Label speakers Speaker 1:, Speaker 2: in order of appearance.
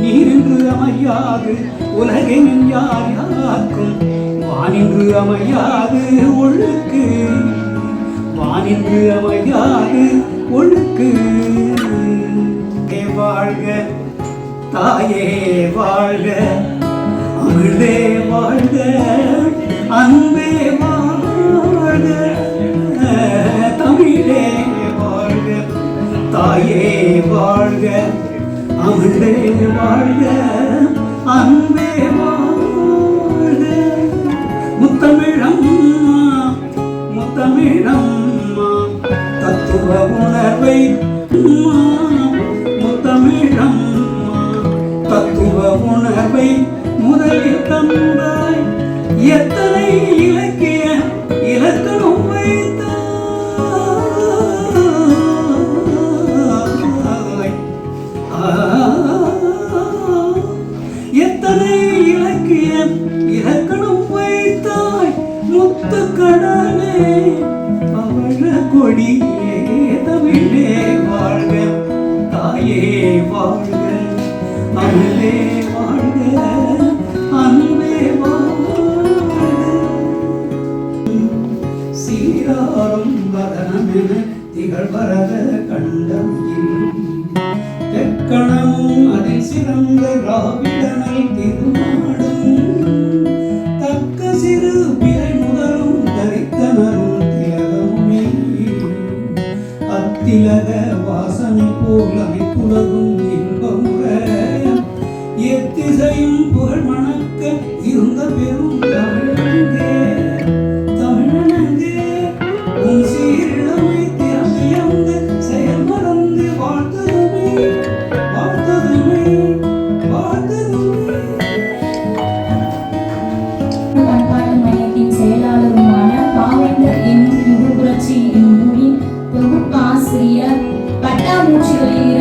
Speaker 1: நீரின்று அமையாது உலகெனின் யார் யாருக்கும்? வானின்று அமையாது ஒழுக்கு. வானின்று அமையாது ஒழுக்கு. வாழ்க தாயே வாழ்க. அமிழ்தே வாழ்க அன்பே வாழ்க. தாயே வாழ்க அமிழ்தே வாழ்க அன்பே வாழ்க. முத்தமிழம்மா முத்தமிழம்மா தத்துவ உணர்வை முத்தமிழம்மா தத்துவ உணர்வை முதலில் தந்தாய். எத்தனை எத்தனை இலக்கியம் இலக்கணம் வைத்தாய்? முத்து கடலே பவழ கொடியே தமிழே வாழ்க தாயே வாழ்க அமிழே வாழ்க அன்பே வாழ்க. சீராரும் வதனமென திகழ்வரத கண்டமையில் அத்திலக வாசனை போல் அமைப்புலகும்
Speaker 2: You.